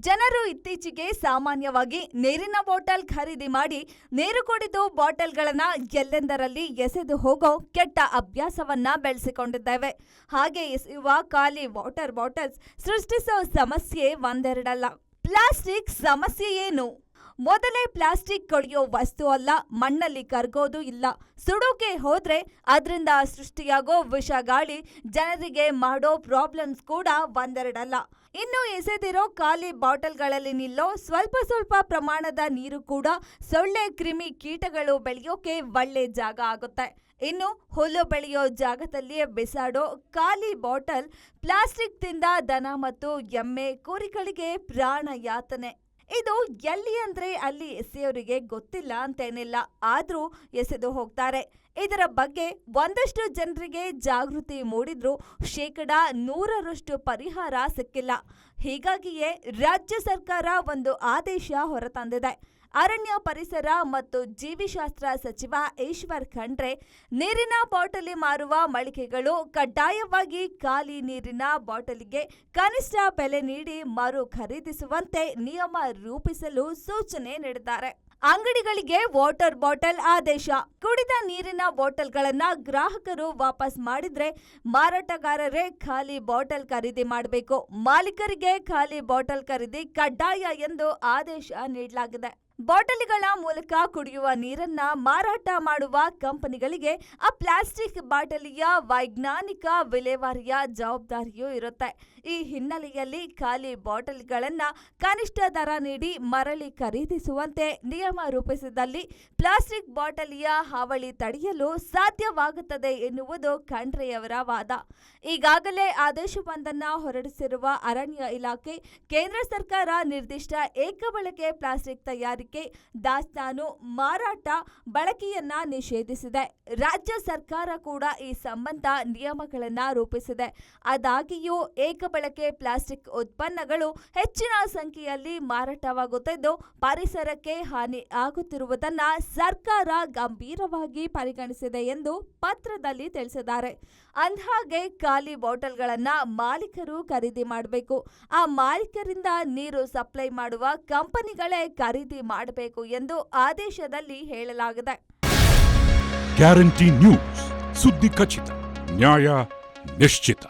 ಜನರು ಇತ್ತೀಚೆಗೆ ಸಾಮಾನ್ಯವಾಗಿ ನೀರಿನ ಬಾಟಲ್ ಖರೀದಿ ಮಾಡಿ ನೀರು ಕುಡಿದು ಬಾಟಲ್ಗಳನ್ನ ಎಲ್ಲೆಂದರಲ್ಲಿ ಎಸೆದು ಹೋಗೋ ಕೆಟ್ಟ ಅಭ್ಯಾಸವನ್ನ ಬೆಳೆಸಿಕೊಂಡಿದ್ದೇವೆ. ಹಾಗೆ ಎಸೆಯುವ ಖಾಲಿ ವಾಟರ್ ಬಾಟಲ್ಸ್ ಸೃಷ್ಟಿಸೋ ಸಮಸ್ಯೆ ಒಂದೆರಡಲ್ಲ. ಪ್ಲಾಸ್ಟಿಕ್ ಸಮಸ್ಯೆ ಏನು? ಮೊದಲೇ ಪ್ಲಾಸ್ಟಿಕ್ ಕೊಳೆಯೋ ವಸ್ತು ಅಲ್ಲ, ಮಣ್ಣಲ್ಲಿ ಕರಗೋದು ಇಲ್ಲ. ಸುಡೋಕೆ ಹೋದ್ರೆ ಅದರಿಂದ ಸೃಷ್ಟಿಯಾಗೋ ವಿಷ ಗಾಳಿ ಜನರಿಗೆ ಮಾಡೋ ಪ್ರಾಬ್ಲಮ್ಸ್ ಕೂಡ ಒಂದೆರಡಲ್ಲ. ಇನ್ನು ಎಸೆದಿರೋ ಖಾಲಿ ಬಾಟಲ್ಗಳಲ್ಲಿ ನಿಲ್ಲೋ ಸ್ವಲ್ಪ ಸ್ವಲ್ಪ ಪ್ರಮಾಣದ ನೀರು ಕೂಡ ಸೊಳ್ಳೆ ಕ್ರಿಮಿ ಕೀಟಗಳು ಬೆಳೆಯೋಕೆ ಒಳ್ಳೆ ಜಾಗ ಆಗುತ್ತೆ. ಇನ್ನು ಹುಲ್ಲು ಬೆಳೆಯೋ ಜಾಗದಲ್ಲಿ ಬಿಸಾಡೋ ಖಾಲಿ ಬಾಟಲ್ ಪ್ಲಾಸ್ಟಿಕ್ ತಿಂದ ದನ ಮತ್ತು ಎಮ್ಮೆ ಕುರಿಗಳಿಗೆ ಪ್ರಾಣ ಯಾತನೆ ಇದು ಎಲ್ಲಿ ಅಂದ್ರೆ ಅಲ್ಲಿ ಎಸೆಯೋರಿಗೆ ಗೊತ್ತಿಲ್ಲ ಅಂತೇನಿಲ್ಲ ಆದ್ರೂ ಎಸೆದು ಹೋಗ್ತಾರೆ. ಇದರ ಬಗ್ಗೆ ಒಂದಷ್ಟು ಜನರಿಗೆ ಜಾಗೃತಿ ಮೂಡಿದ್ರು ಶೇಕಡ ನೂರರಷ್ಟು ಪರಿಹಾರ ಸಿಕ್ಕಿಲ್ಲ. ಹೀಗಾಗಿಯೇ ರಾಜ್ಯ ಸರ್ಕಾರ ಒಂದು ಆದೇಶ ಹೊರತಂದಿದೆ. ಅರಣ್ಯ ಪರಿಸರ ಮತ್ತು ಜೀವಿಶಾಸ್ತ್ರ ಸಚಿವ ಈಶ್ವರ್ ಖಂಡ್ರೆ, ನೀರಿನ ಬಾಟಲಿ ಮಾರುವ ಮಳಿಗೆಗಳು ಕಡ್ಡಾಯವಾಗಿ ಖಾಲಿ ನೀರಿನ ಬಾಟಲಿಗೆ ಕನಿಷ್ಠ ಬೆಲೆ ನೀಡಿ ಮರು ಖರೀದಿಸುವಂತೆ ನಿಯಮ ರೂಪಿಸಲು ಸೂಚನೆ ನೀಡಿದ್ದಾರೆ. ಅಂಗಡಿಗಳಿಗೆ ವಾಟರ್ ಬಾಟಲ್ ಆದೇಶ. ಕುಡಿದ ನೀರಿನ ಬಾಟಲ್ಗಳನ್ನ ಗ್ರಾಹಕರು ವಾಪಸ್ ಮಾಡಿದ್ರೆ ಮಾರಾಟಗಾರರೇ ಖಾಲಿ ಬಾಟಲ್ ಖರೀದಿ ಮಾಡಬೇಕು. ಮಾಲೀಕರಿಗೆ ಖಾಲಿ ಬಾಟಲ್ ಖರೀದಿ ಕಡ್ಡಾಯ ಎಂದು ಆದೇಶ ನೀಡಲಾಗಿದೆ. ಬಾಟಲಿಗಳ ಮೂಲಕ ಕುಡಿಯುವ ನೀರನ್ನ ಮಾರಾಟ ಮಾಡುವ ಕಂಪನಿಗಳಿಗೆ ಆ ಪ್ಲಾಸ್ಟಿಕ್ ಬಾಟಲಿಯ ವೈಜ್ಞಾನಿಕ ವಿಲೇವಾರಿಯ ಜವಾಬ್ದಾರಿಯೂ ಇರುತ್ತೆ. ಈ ಹಿನ್ನೆಲೆಯಲ್ಲಿ ಖಾಲಿ ಬಾಟಲ್ಗಳನ್ನ ಕನಿಷ್ಠ ದರ ನೀಡಿ ಮರಳಿ ಖರೀದಿಸುವಂತೆ ನಿಯಮ ರೂಪಿಸಿದಲ್ಲಿ ಪ್ಲಾಸ್ಟಿಕ್ ಬಾಟಲಿಯ ಹಾವಳಿ ತಡೆಯಲು ಸಾಧ್ಯವಾಗುತ್ತದೆ ಎನ್ನುವುದು ಖಂಡ್ರೆಯವರ ವಾದ. ಈಗಾಗಲೇ ಆದೇಶವೊಂದನ್ನ ಹೊರಡಿಸಿರುವ ಅರಣ್ಯ ಇಲಾಖೆ ಕೇಂದ್ರ ಸರ್ಕಾರ ನಿರ್ದಿಷ್ಟ ಏಕಬಳಕೆ ಪ್ಲಾಸ್ಟಿಕ್ ತಯಾರಿಕೆ ದಾಸ್ತಾನು ಮಾರಾಟ ಬಳಕೆಯನ್ನ ನಿಷೇಧಿಸಿದೆ. ರಾಜ್ಯ ಸರ್ಕಾರ ಕೂಡ ಈ ಸಂಬಂಧ ನಿಯಮಗಳನ್ನು ರೂಪಿಸಿದೆ. ಆದಾಗಿಯೂ ಏಕಬಳಕೆ ಪ್ಲಾಸ್ಟಿಕ್ ಉತ್ಪನ್ನಗಳು ಹೆಚ್ಚಿನ ಸಂಖ್ಯೆಯಲ್ಲಿ ಮಾರಾಟವಾಗುತ್ತಿದ್ದು, ಪರಿಸರಕ್ಕೆ ಹಾನಿ ಆಗುತ್ತಿರುವುದನ್ನ ಸರ್ಕಾರ ಗಂಭೀರವಾಗಿ ಪರಿಗಣಿಸಿದೆ ಎಂದು ಪತ್ರದಲ್ಲಿ ತಿಳಿಸಿದ್ದಾರೆ. ಅಂದಹಾಗೆ ಖಾಲಿ ಬಾಟಲ್ಗಳನ್ನ ಮಾಲೀಕರು ಖರೀದಿ ಮಾಡಬೇಕು. ಆ ಮಾಲೀಕರಿಂದ ನೀರು ಸಪ್ಲೈ ಮಾಡುವ ಕಂಪನಿಗಳೇ ಖರೀದಿ ಮಾಡಬೇಕು ಎಂದು ಆದೇಶದಲ್ಲಿ ಹೇಳಲಾಗಿದೆ. ಗ್ಯಾರಂಟಿ ನ್ಯೂಸ್ ಸುದ್ದಿ ಖಚಿತ ನ್ಯಾಯ ನಿಶ್ಚಿತ.